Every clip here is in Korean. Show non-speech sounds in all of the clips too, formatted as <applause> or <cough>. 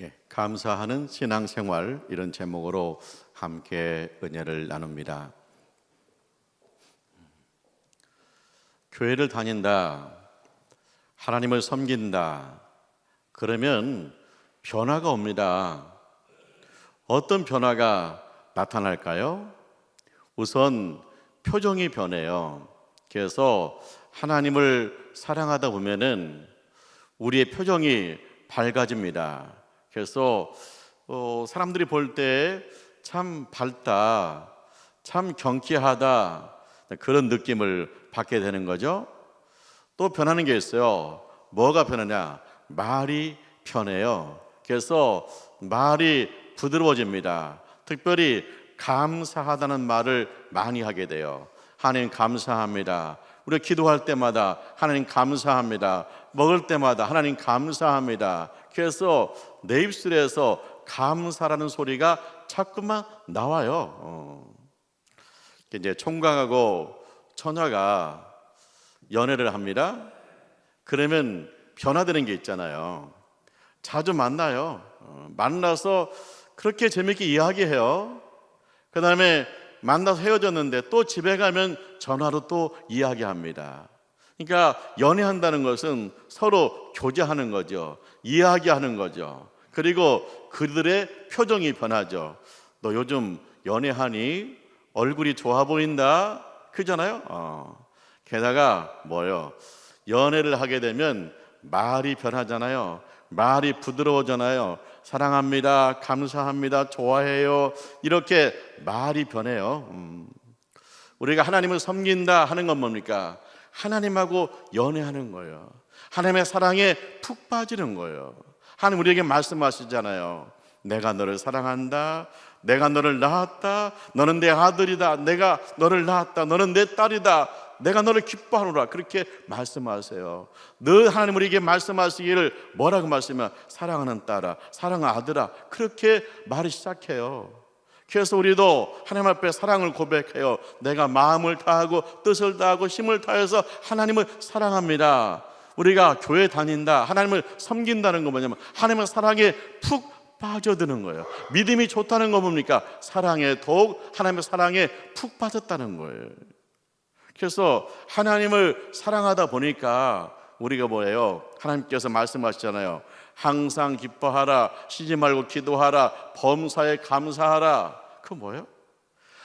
예, 감사하는 신앙생활 이런 제목으로 함께 은혜를 나눕니다. 교회를 다닌다, 하나님을 섬긴다, 그러면 변화가 옵니다. 어떤 변화가 나타날까요? 우선 표정이 변해요. 그래서 하나님을 사랑하다 보면은 우리의 표정이 밝아집니다. 그래서 어, 사람들이 볼 때 참 밝다, 참 경쾌하다 그런 느낌을 받게 되는 거죠. 또 변하는 게 있어요. 뭐가 변하냐? 말이 편해요. 그래서 말이 부드러워집니다. 특별히 감사하다는 말을 많이 하게 돼요. 하나님 감사합니다. 우리 기도할 때마다 하나님 감사합니다. 먹을 때마다 하나님 감사합니다. 그래서 내 입술에서 감사라는 소리가 자꾸만 나와요. 어. 이제 총각하고 처녀가 연애를 합니다. 그러면 변화되는 게 있잖아요. 자주 만나요. 어, 만나서 그렇게 재밌게 이야기해요. 그 다음에 만나서 헤어졌는데 또 집에 가면 전화로 또 이야기합니다. 그러니까 연애한다는 것은 서로 교제하는 거죠. 이야기하는 거죠. 그리고 그들의 표정이 변하죠. 너 요즘 연애하니 얼굴이 좋아 보인다. 그잖아요. 어. 게다가 뭐요? 연애를 하게 되면 말이 변하잖아요. 말이 부드러워잖아요. 사랑합니다. 감사합니다. 좋아해요. 이렇게 말이 변해요. 음. 우리가 하나님을 섬긴다 하는 건 뭡니까? 하나님하고 연애하는 거예요. 하나님의 사랑에 푹 빠지는 거예요. 하나님 우리에게 말씀하시잖아요. 내가 너를 사랑한다. 내가 너를 낳았다. 너는 내 아들이다. 내가 너를 낳았다. 너는 내 딸이다. 내가 너를 기뻐하노라. 그렇게 말씀하세요. 늘 하나님 우리에게 말씀하시기를 뭐라고 말씀하면 사랑하는 딸아, 사랑하는 아들아. 그렇게 말을 시작해요. 그래서 우리도 하나님 앞에 사랑을 고백해요. 내가 마음을 다하고 뜻을 다하고 힘을 다해서 하나님을 사랑합니다. 우리가 교회 다닌다, 하나님을 섬긴다는 건 뭐냐면 하나님의 사랑에 푹 빠져드는 거예요. 믿음이 좋다는 건 뭡니까? 사랑에 더욱 하나님의 사랑에 푹 빠졌다는 거예요. 그래서 하나님을 사랑하다 보니까 우리가 뭐예요? 하나님께서 말씀하시잖아요. 항상 기뻐하라, 쉬지 말고 기도하라, 범사에 감사하라. 그 뭐예요?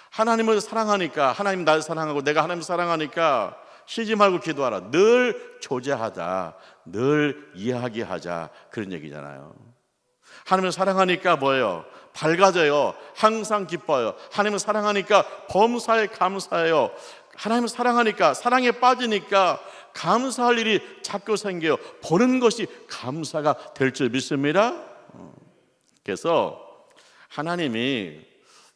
하나님을 사랑하니까 하나님 날 사랑하고 내가 하나님 사랑하니까 쉬지 말고 기도하라. 늘 조제하자. 늘 이야기하자. 그런 얘기잖아요. 하나님을 사랑하니까 뭐예요? 밝아져요. 항상 기뻐요. 하나님을 사랑하니까 범사에 감사해요. 하나님을 사랑하니까 사랑에 빠지니까 감사할 일이 자꾸 생겨요. 보는 것이 감사가 될 줄 믿습니다. 그래서 하나님이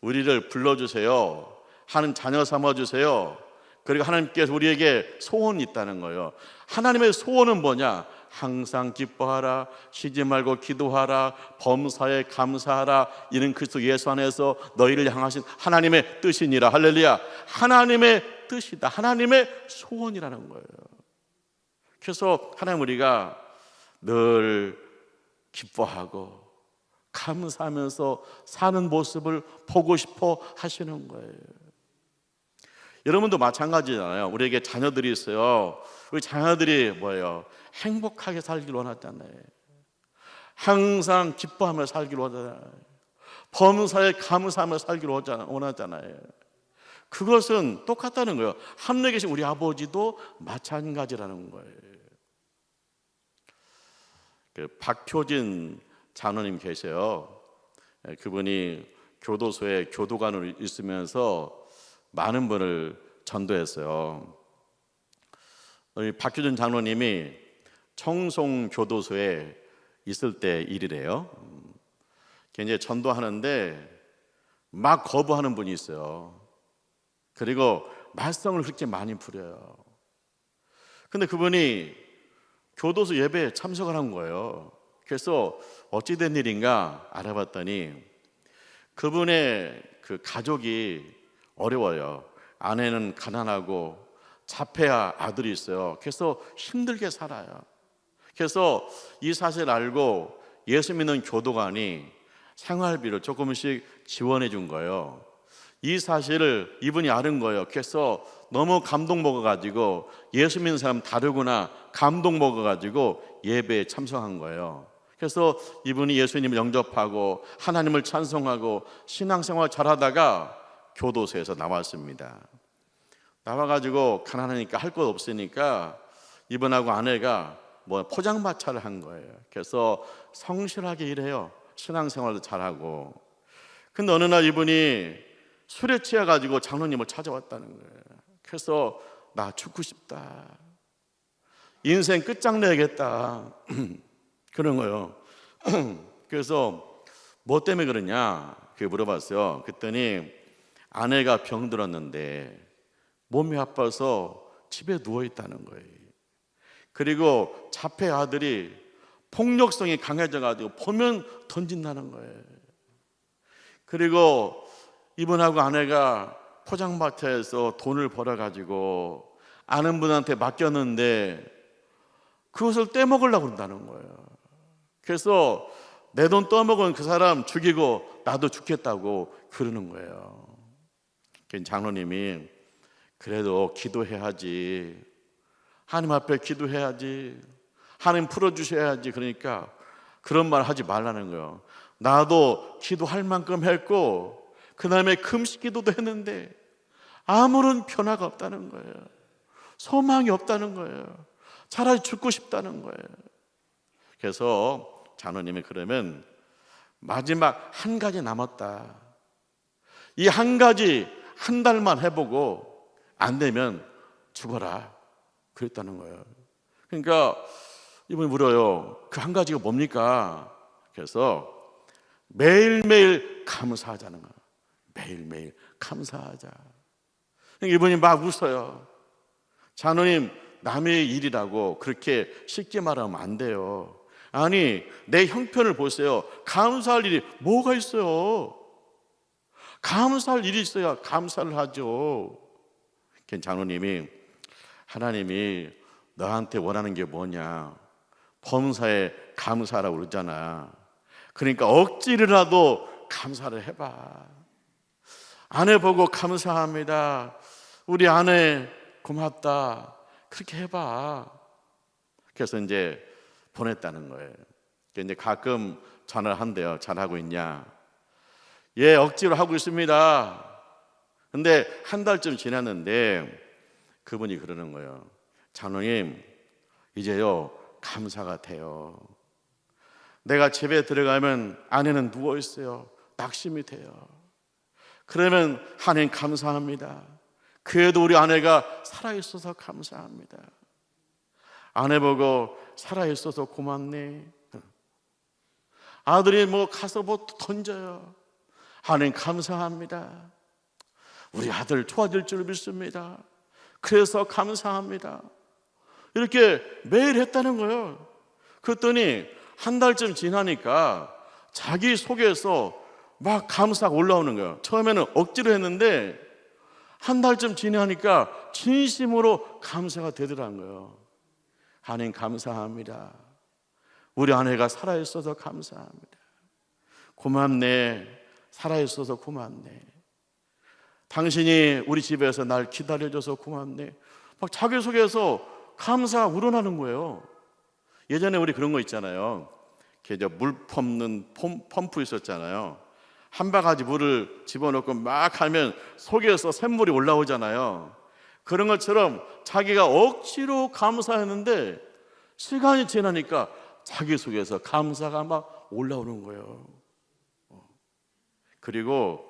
우리를 불러주세요. 하는 자녀 삼아주세요. 그리고 하나님께서 우리에게 소원이 있다는 거예요. 하나님의 소원은 뭐냐? 항상 기뻐하라, 쉬지 말고 기도하라, 범사에 감사하라. 이는 그리스도 예수 안에서 너희를 향하신 하나님의 뜻이니라. 할렐루야. 하나님의 뜻이다. 하나님의 소원이라는 거예요. 그래서 하나님 우리가 늘 기뻐하고 감사하면서 사는 모습을 보고 싶어 하시는 거예요. 여러분도 마찬가지잖아요. 우리에게 자녀들이 있어요. 우리 자녀들이 뭐예요? 행복하게 살길 원하잖아요. 항상 기뻐하며 살길 원하잖아요. 범사에 감사하며 살길 원하잖아요. 그것은 똑같다는 거예요. 하늘에 계신 우리 아버지도 마찬가지라는 거예요. 그 박효진 장로님 계세요. 그분이 교도소에 교도관으로 있으면서 많은 분을 전도했어요. 박효준 장로님이 청송 교도소에 있을 때 일이래요. 이제 전도하는데 막 거부하는 분이 있어요. 그리고 말썽을 그렇게 많이 부려요. 근데 그분이 교도소 예배에 참석을 한 거예요. 그래서 어찌된 일인가 알아봤더니 그분의 그 가족이 어려워요. 아내는 가난하고 자폐아 아들이 있어요. 그래서 힘들게 살아요. 그래서 이 사실을 알고 예수 믿는 교도관이 생활비를 조금씩 지원해 준 거예요. 이 사실을 이분이 아는 거예요. 그래서 너무 감동 먹어가지고 예수 믿는 사람 다르구나 감동 먹어가지고 예배에 참석한 거예요. 그래서 이분이 예수님을 영접하고 하나님을 찬송하고 신앙생활 잘하다가 교도소에서 나왔습니다. 나와가지고 가난하니까 할 것 없으니까 이분하고 아내가 뭐 포장마차를 한 거예요. 그래서 성실하게 일해요. 신앙생활도 잘하고. 근데 어느 날 이분이 술에 취해 가지고 장로님을 찾아왔다는 거예요. 그래서 나 죽고 싶다. 인생 끝장내야겠다. <clears throat> 그런 거예요. <clears throat> 그래서 뭐 때문에 그러냐? 그게 물어봤어요. 그랬더니 아내가 병들었는데 몸이 아파서 집에 누워 있다는 거예요. 그리고 자폐 아들이 폭력성이 강해져 가지고 보면 던진다는 거예요. 그리고 이분하고 아내가 포장마차에서 돈을 벌어 가지고 아는 분한테 맡겼는데 그것을 떼먹으려고 그런다는 거예요. 그래서 내 돈 떠먹은 그 사람 죽이고 나도 죽겠다고 그러는 거예요. 그 장로님이 그래도 기도해야지. 하나님 앞에 기도해야지. 하나님 풀어주셔야지. 그러니까 그런 말 하지 말라는 거예요. 나도 기도할 만큼 했고, 그 다음에 금식 기도도 했는데, 아무런 변화가 없다는 거예요. 소망이 없다는 거예요. 차라리 죽고 싶다는 거예요. 그래서 장로님이 그러면 마지막 한 가지 남았다. 이 한 가지 한 달만 해보고 안 되면 죽어라. 그랬다는 거예요. 그러니까 이분이 물어요. 그 한 가지가 뭡니까? 그래서 매일매일 감사하자는 거예요. 매일매일 감사하자. 그러니까 이분이 막 웃어요. 장로님, 남의 일이라고 그렇게 쉽게 말하면 안 돼요. 아니, 내 형편을 보세요. 감사할 일이 뭐가 있어요? 감사할 일이 있어야 감사를 하죠. 장로님이 하나님이 너한테 원하는 게 뭐냐? 범사에 감사라고 그러잖아. 그러니까 억지로라도 감사를 해봐. 아내 보고 감사합니다. 우리 아내 고맙다. 그렇게 해봐. 그래서 이제 보냈다는 거예요. 이제 가끔 전화를 한대요. 잘하고 있냐? 예, 억지로 하고 있습니다. 근데 한 달쯤 지났는데 그분이 그러는 거예요. 장로님, 이제요, 감사가 돼요. 내가 집에 들어가면 아내는 누워 있어요. 낙심이 돼요. 그러면 하나님 감사합니다. 그래도 우리 아내가 살아 있어서 감사합니다. 아내 보고 살아 있어서 고맙네. 아들이 뭐 가서 뭐 던져요. 하나님 감사합니다. 우리 아들 좋아질 줄 믿습니다. 그래서 감사합니다. 이렇게 매일 했다는 거예요. 그랬더니 한 달쯤 지나니까 자기 속에서 막 감사가 올라오는 거예요. 처음에는 억지로 했는데 한 달쯤 지나니까 진심으로 감사가 되더라는 거예요. 하나님 감사합니다. 우리 아내가 살아있어서 감사합니다. 고맙네. 살아있어서 고맙네. 당신이 우리 집에서 날 기다려줘서 고맙네. 막 자기 속에서 감사가 우러나는 거예요. 예전에 우리 그런 거 있잖아요. 물 펌는 펌프 있었잖아요. 한 바가지 물을 집어넣고 막 하면 속에서 샘물이 올라오잖아요. 그런 것처럼 자기가 억지로 감사했는데 시간이 지나니까 자기 속에서 감사가 막 올라오는 거예요. 그리고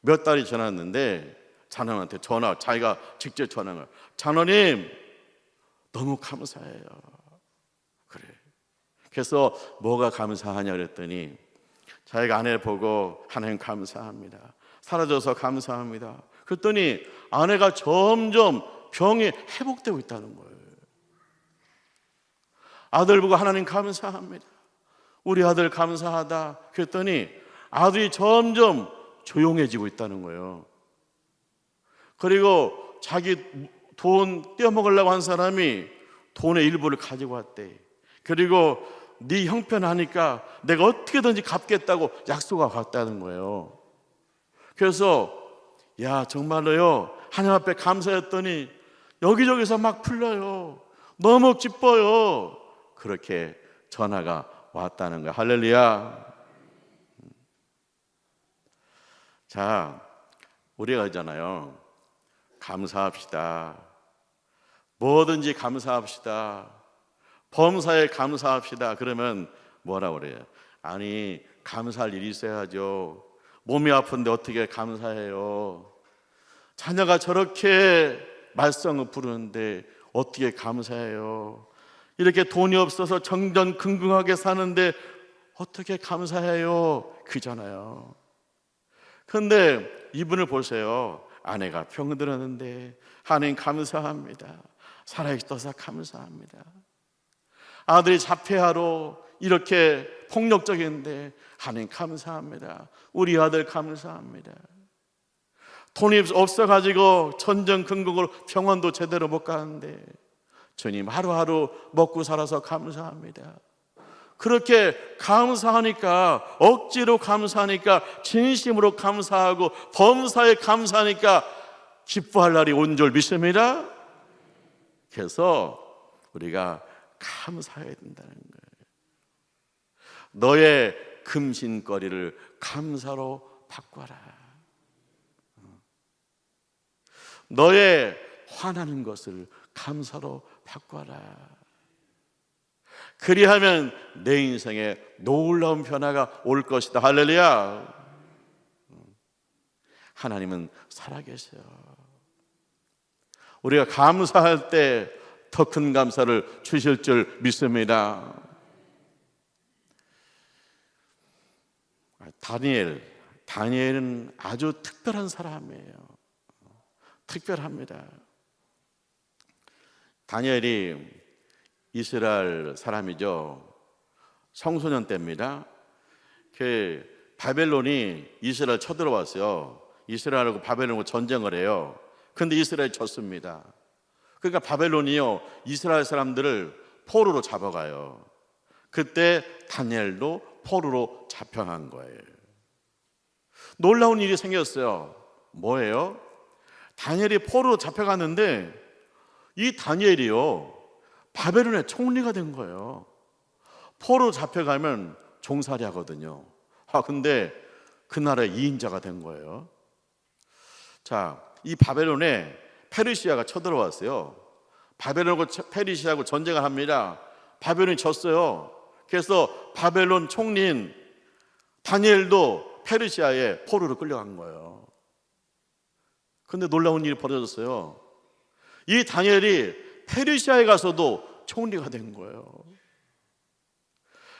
몇 달이 지났는데 장로한테 전화, 자기가 직접 거예요. 장로님, 너무 감사해요. 그래. 그래서 뭐가 감사하냐 그랬더니 자기가 아내 보고 하나님 감사합니다. 사라져서 감사합니다. 그랬더니 아내가 점점 병이 회복되고 있다는 거예요. 아들 보고 하나님 감사합니다. 우리 아들 감사하다. 그랬더니 아들이 점점 조용해지고 있다는 거예요. 그리고 자기 돈 떼어먹으려고 한 사람이 돈의 일부를 가지고 왔대. 그리고 네 형편 하니까 내가 어떻게든지 갚겠다고 약속하고 갔다는 거예요. 그래서 야 정말로요 하나님 앞에 감사했더니 여기저기서 막 풀려요. 너무 기뻐요. 그렇게 전화가 왔다는 거야. 할렐루야. 자, 우리가 있잖아요. 감사합시다. 뭐든지 감사합시다. 범사에 감사합시다. 그러면 뭐라 그래요? 아니, 감사할 일이 있어야죠. 몸이 아픈데 어떻게 감사해요? 자녀가 저렇게 말썽을 부르는데 어떻게 감사해요? 이렇게 돈이 없어서 정전긍긍하게 사는데 어떻게 감사해요? 그잖아요. 근데 이분을 보세요. 아내가 병들었는데 하나님 감사합니다. 살아있어서 감사합니다. 아들이 자폐하로 이렇게 폭력적인데 하나님 감사합니다. 우리 아들 감사합니다. 돈이 없어가지고 전전긍긍으로 병원도 제대로 못 가는데 주님 하루하루 먹고 살아서 감사합니다. 그렇게 감사하니까 억지로 감사하니까 진심으로 감사하고 범사에 감사하니까 기뻐할 날이 온 줄 믿습니다. 그래서 우리가 감사해야 된다는 거예요. 너의 금신거리를 감사로 바꿔라. 너의 화나는 것을 감사로 바꿔라. 그리하면 내 인생에 놀라운 변화가 올 것이다. 할렐루야. 하나님은 살아계세요. 우리가 감사할 때 더 큰 감사를 주실 줄 믿습니다. 다니엘, 다니엘은 아주 특별한 사람이에요. 특별합니다. 다니엘이 이스라엘 사람이죠. 청소년 때입니다. 그 바벨론이 이스라엘 쳐들어왔어요. 이스라엘하고 바벨론하고 전쟁을 해요. 근데 이스라엘 졌습니다. 그러니까 바벨론이요 이스라엘 사람들을 포로로 잡아가요. 그때 다니엘도 포로로 잡혀간 거예요. 놀라운 일이 생겼어요. 뭐예요? 다니엘이 포로로 잡혀갔는데 이 다니엘이요 바벨론의 총리가 된 거예요. 포로 잡혀가면 종살이 하거든요. 아 근데 그 나라의 2인자가 된 거예요. 자, 이 바벨론에 페르시아가 쳐들어왔어요. 바벨론하고 페르시아하고 전쟁을 합니다. 바벨론이 졌어요. 그래서 바벨론 총리인 다니엘도 페르시아에 포로로 끌려간 거예요. 근데 놀라운 일이 벌어졌어요. 이 다니엘이 페르시아에 가서도 총리가 된 거예요.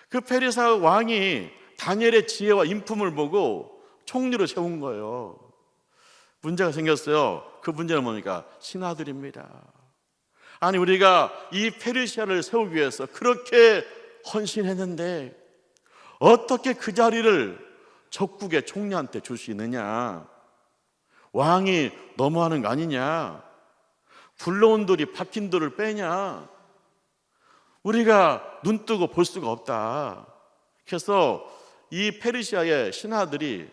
그 페르시아 왕이 다니엘의 지혜와 인품을 보고 총리로 세운 거예요. 문제가 생겼어요. 그 문제는 뭡니까? 신하들입니다. 아니 우리가 이 페르시아를 세우기 위해서 그렇게 헌신했는데 어떻게 그 자리를 적국의 총리한테 줄 수 있느냐? 왕이 너무하는 거 아니냐? 불러온 돌이 박힌 돌을 빼냐? 우리가 눈 뜨고 볼 수가 없다. 그래서 이 페르시아의 신하들이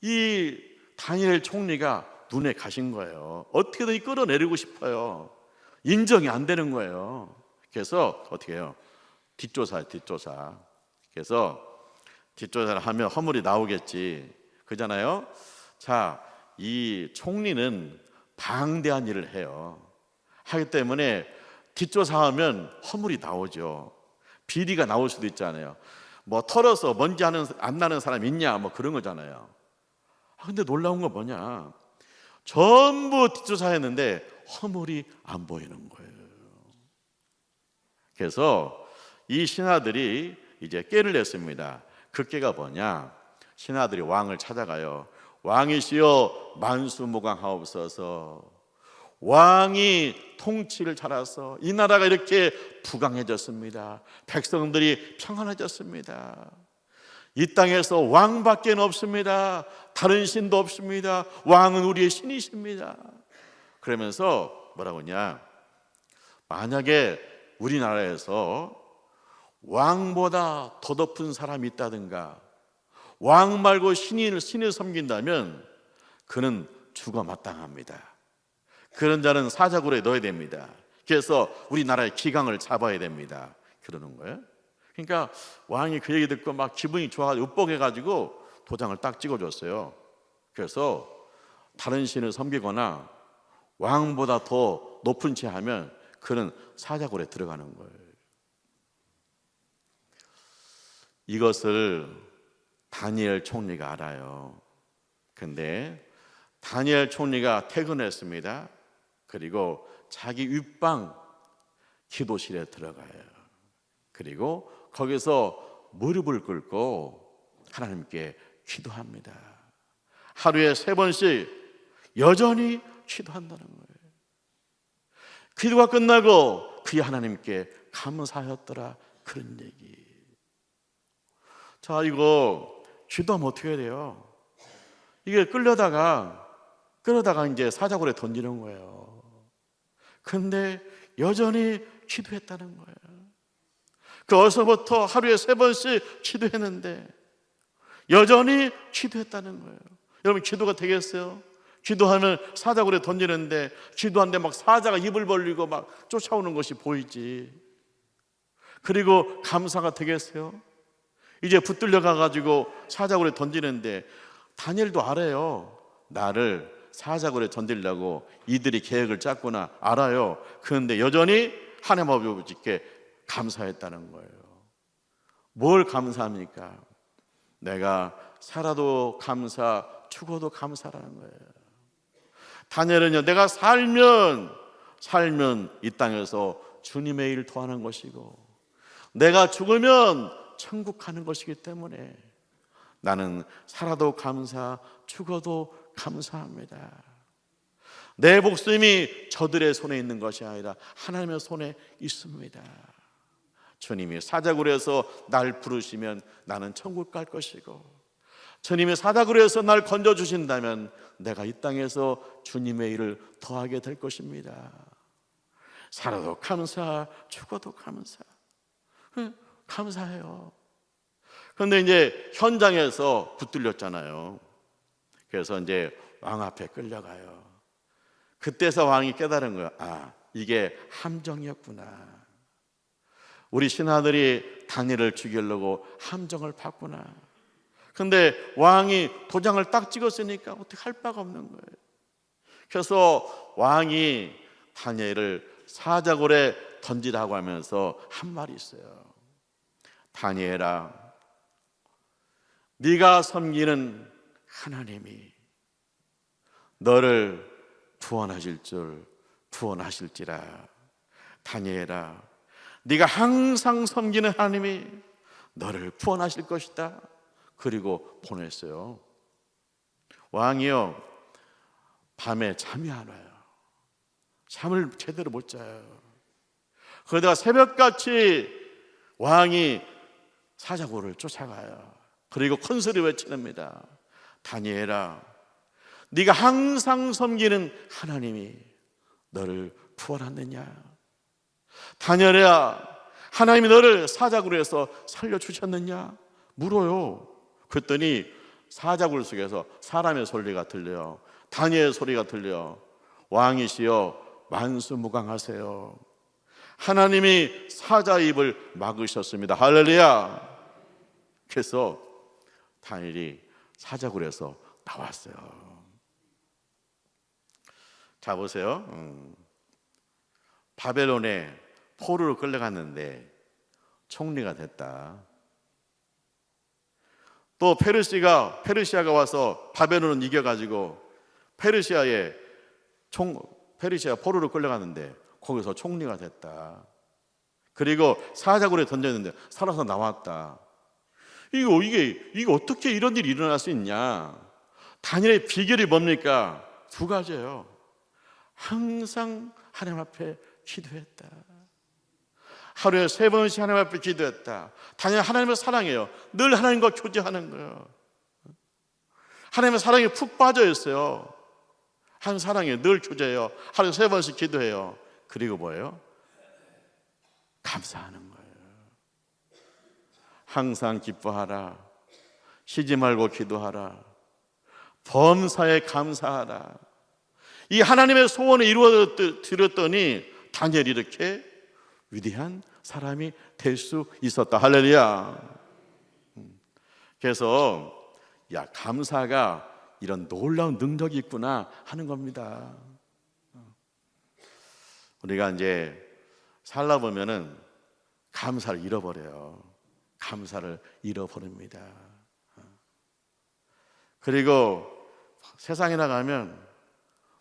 이 다니엘 총리가 눈에 가신 거예요. 어떻게든 끌어내리고 싶어요. 인정이 안 되는 거예요. 그래서 어떻게 해요? 뒷조사, 뒷조사. 그래서 뒷조사를 하면 허물이 나오겠지. 그잖아요. 자, 이 총리는 방대한 일을 해요. 하기 때문에 뒷조사하면 허물이 나오죠. 비리가 나올 수도 있잖아요. 뭐 털어서 먼지 안 나는 사람 있냐? 뭐 그런 거잖아요. 아, 근데 놀라운 건 뭐냐? 전부 뒷조사했는데 허물이 안 보이는 거예요. 그래서 이 신하들이 이제 깨를 냈습니다. 그 깨가 뭐냐? 신하들이 왕을 찾아가요. 왕이시여 만수무강하옵소서. 왕이 통치를 잘해서 이 나라가 이렇게 부강해졌습니다. 백성들이 평안해졌습니다. 이 땅에서 왕밖에 없습니다. 다른 신도 없습니다. 왕은 우리의 신이십니다. 그러면서 뭐라고 하냐? 만약에 우리나라에서 왕보다 더 높은 사람이 있다든가 왕 말고 신인을 신을 섬긴다면 그는 죽어 마땅합니다. 그런 자는 사자굴에 넣어야 됩니다. 그래서 우리나라의 기강을 잡아야 됩니다. 그러는 거예요. 그러니까 왕이 그 얘기 듣고 막 기분이 좋아가지고 up복해가지고 도장을 딱 찍어줬어요. 그래서 다른 신을 섬기거나 왕보다 더 높은 채 하면 그는 사자굴에 들어가는 거예요. 이것을 다니엘 총리가 알아요. 근데 다니엘 총리가 퇴근했습니다. 그리고 자기 윗방 기도실에 들어가요. 그리고 거기서 무릎을 꿇고 하나님께 기도합니다. 하루에 세 번씩 여전히 기도한다는 거예요. 기도가 끝나고 그의 하나님께 감사하였더라 그런 얘기. 자 이거 기도하면 어떻게 돼요? 이게 끌려다가 끌어다가 이제 사자굴에 던지는 거예요. 근데 여전히 기도했다는 거예요. 그 어서부터 하루에 세 번씩 기도했는데 여전히 기도했다는 거예요. 여러분 기도가 되겠어요? 기도하면 사자굴에 던지는데 기도하는데 막 사자가 입을 벌리고 막 쫓아오는 것이 보이지. 그리고 감사가 되겠어요? 이제 붙들려 가가지고 사자굴에 던지는데 다니엘도 알아요. 나를 사자굴에 던지려고 이들이 계획을 짰구나 알아요. 그런데 여전히 하나님 아버지께 감사했다는 거예요. 뭘 감사합니까? 내가 살아도 감사, 죽어도 감사라는 거예요. 다니엘은요, 내가 살면 살면 이 땅에서 주님의 일 도하는 것이고, 내가 죽으면 천국 가는 것이기 때문에 나는 살아도 감사, 죽어도 감사합니다. 내 목숨이 저들의 손에 있는 것이 아니라 하나님의 손에 있습니다. 주님이 사자굴에서 날 부르시면 나는 천국 갈 것이고 주님이 사자굴에서 날 건져 주신다면 내가 이 땅에서 주님의 일을 더하게 될 것입니다. 살아도 감사, 죽어도 감사. 감사해요. 그런데 이제 현장에서 붙들렸잖아요. 그래서 이제 왕 앞에 끌려가요. 그때서 왕이 깨달은 거야. 아, 이게 함정이었구나. 우리 신하들이 다니엘을 죽이려고 함정을 팠구나. 근데 왕이 도장을 딱 찍었으니까 어떻게 할 바가 없는 거예요. 그래서 왕이 다니엘을 사자골에 던지라고 하면서 한 말이 있어요. 다니엘아, 네가 섬기는 하나님이 너를 구원하실 줄 구원하실지라. 다니엘아, 네가 항상 섬기는 하나님이 너를 구원하실 것이다. 그리고 보냈어요. 왕이요, 밤에 잠이 안 와요. 잠을 제대로 못 자요. 그러다가 새벽같이 왕이 사자고를 쫓아가요. 그리고 큰 소리 외치릅니다. 다니엘아, 네가 항상 섬기는 하나님이 너를 구원하느냐? 다니엘아, 하나님이 너를 사자굴 에서 살려 주셨느냐? 물어요. 그랬더니 사자굴 속에서 사람의 소리가 들려요. 다니엘 소리가 들려. 왕이시여 만수무강하세요. 하나님이 사자 입을 막으셨습니다. 할렐루야. 그래서 다니엘이 사자굴에서 나왔어요. 자 보세요. 음. 바벨론에 포로로 끌려갔는데 총리가 됐다. 또 페르시가 페르시아가 와서 바벨론을 이겨 가지고 페르시아에 총 페르시아 포로로 끌려갔는데 거기서 총리가 됐다. 그리고 사자굴에 던졌는데 살아서 나왔다. 이거 이게 이게 어떻게 이런 일이 일어날 수 있냐? 단일의 비결이 뭡니까? 두 가지예요. 항상 하나님 앞에 기도했다. 하루에 세 번씩 하나님 앞에 기도했다. 단연 하나님을 사랑해요. 늘 하나님과 교제하는 거예요. 하나님의 사랑에 푹 빠져 있어요. 한 사랑에 늘 교제해요. 하루에 세 번씩 기도해요. 그리고 뭐예요? 감사하는 거예요. 항상 기뻐하라. 쉬지 말고 기도하라. 범사에 감사하라. 이 하나님의 소원을 이루어 드렸더니 다니엘이 이렇게 위대한 사람이 될 수 있었다. 할렐루야. 음. 그래서 야 감사가 이런 놀라운 능력이 있구나 하는 겁니다. 우리가 이제 살다 보면은 감사를 잃어버려요. 감사를 잃어버립니다. 그리고 세상에 나가면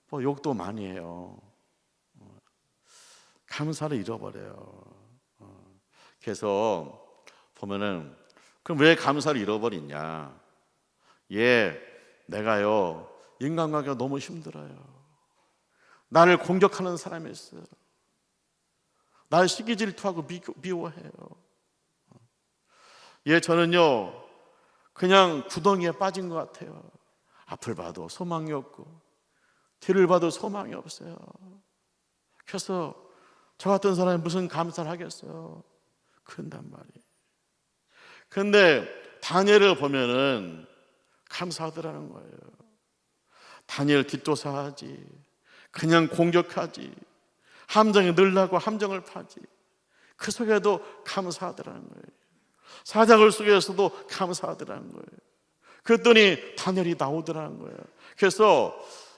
뭐 욕도 많이 해요. 감사를 잃어버려요. 그래서 보면은 그럼 왜 감사를 잃어버리냐? 예, 내가요 인간관계가 너무 힘들어요. 나를 공격하는 사람이 있어요. 날 시기 질투하고 미워 해요. 예, 저는요 그냥 구덩이에 빠진 것 같아요. 앞을 봐도 소망이 없고 뒤를 봐도 소망이 없어요. 그래서 저 같은 사람이 무슨 감사를 하겠어요? 그런단 말이에요. 근데 다니엘을 보면은 감사하더라는 거예요. 다니엘 뒷조사하지. 그냥 공격하지. 함정에 늘라고 함정을 파지. 그 속에도 감사하더라는 거예요. 사장을 속에서도 감사하더라는 거예요. 그랬더니 다니엘이 나오더라는 거예요. 그래서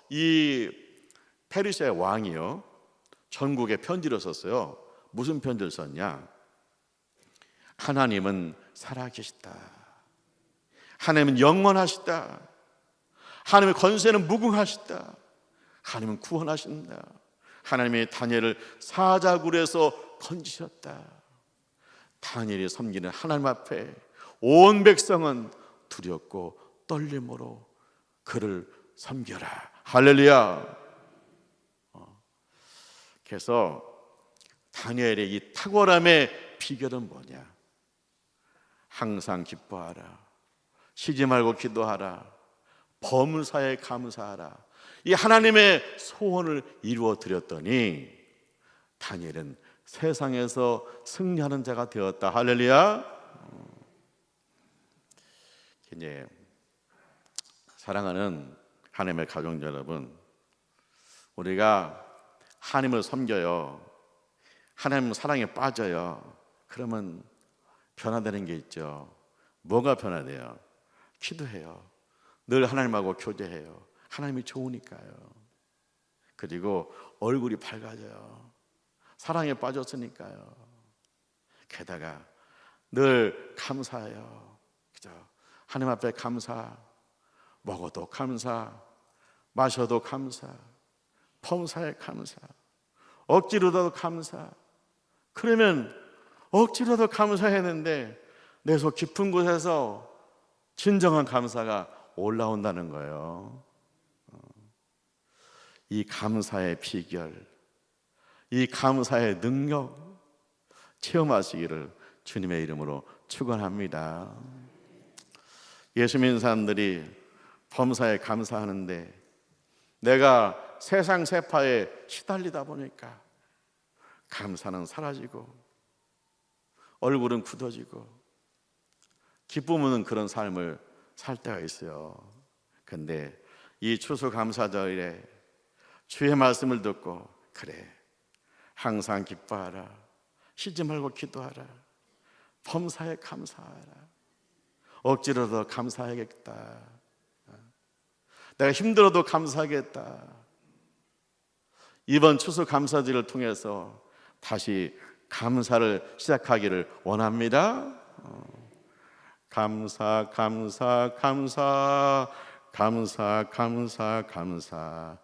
이 페르시아의 왕이요. 전국에 편지를 썼어요. 무슨 편지를 썼냐? 하나님은 살아계시다. 하나님은 영원하시다. 하나님의 권세는 무궁하시다. 하나님은 구원하신다. 하나님의 다니엘을 사자굴에서 건지셨다. 다니엘이 섬기는 하나님 앞에 온 백성은 두렵고 떨림으로 그를 섬겨라. 할렐루야. 어. 그래서 다니엘의 이 탁월함의 비결은 뭐냐? 항상 기뻐하라. 쉬지 말고 기도하라. 범사에 감사하라. 이 하나님의 소원을 이루어 드렸더니 다니엘은 세상에서 승리하는 자가 되었다. 할렐루야. 이제 사랑하는 하나님의 가족 여러분, 우리가 하나님을 섬겨요. 하나님 사랑에 빠져요. 그러면 변화되는 게 있죠. 뭐가 변화돼요? 기도해요. 늘 하나님하고 교제해요. 하나님이 좋으니까요. 그리고 얼굴이 밝아져요. 사랑에 빠졌으니까요. 게다가 늘 감사해요. 그죠? 하나님 앞에 감사, 먹어도 감사, 마셔도 감사, 범사에 감사, 억지로도 감사. 그러면 억지로도 감사했는데 내 속 깊은 곳에서 진정한 감사가 올라온다는 거예요. 어. 이 감사의 비결, 이 감사의 능력 체험하시기를 주님의 이름으로 축원합니다. 예수 믿는 사람들이 범사에 감사하는데 내가 세상 세파에 시달리다 보니까 감사는 사라지고 얼굴은 굳어지고 기쁨은 그런 삶을 살 때가 있어요. 근데 이 추수감사절에 주의 말씀을 듣고 그래 항상 기뻐하라 쉬지 말고 기도하라 범사에 감사하라 억지로도 감사하겠다 내가 힘들어도 감사하겠다 이번 추수 감사절을 통해서 다시 감사를 시작하기를 원합니다. 어. 감사, 감사, 감사, 감사, 감사, 감사,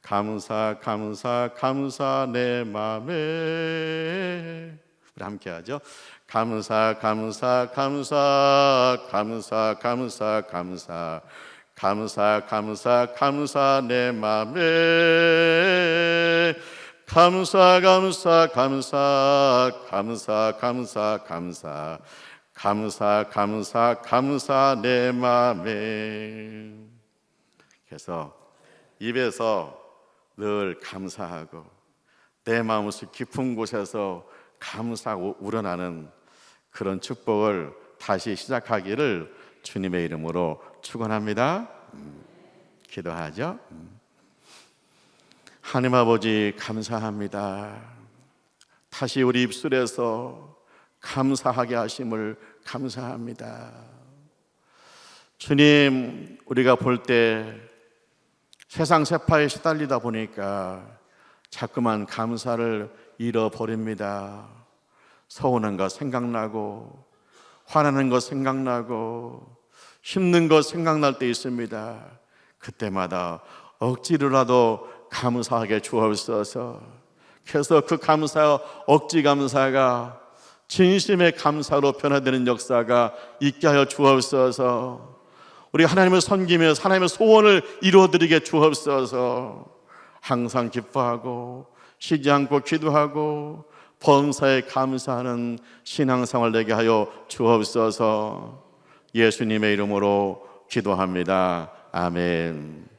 감사, 감사, 감사 내 마음에 우리 함께 하죠. 감사, 감사, 감사, 감사, 감사, 감사, 감사, 감사, 감사 내 마음에 감사 감사 감사 감사 감사 감사 감사 감사 감사 내 마음에 그래서 입에서 늘 감사하고 내 마음속 깊은 곳에서 감사 우러나는 그런 축복을 다시 시작하기를 주님의 이름으로 축원합니다. 음, 기도하죠. 음. 하나님 아버지 감사합니다. 다시 우리 입술에서 감사하게 하심을 감사합니다. 주님, 우리가 볼 때 세상 세파에 시달리다 보니까 자꾸만 감사를 잃어버립니다. 서운한 거 생각나고, 화나는 거 생각나고, 힘든 거 생각날 때 있습니다. 그때마다 억지로라도 감사하게 주옵소서. 그래서 그 감사, 억지 감사가 진심의 감사로 변화되는 역사가 있게 하여 주옵소서. 우리 하나님을 섬기며 하나님의 소원을 이루어드리게 주옵소서. 항상 기뻐하고 쉬지 않고 기도하고 범사에 감사하는 신앙생활 되게 하여 주옵소서. 예수님의 이름으로 기도합니다. 아멘.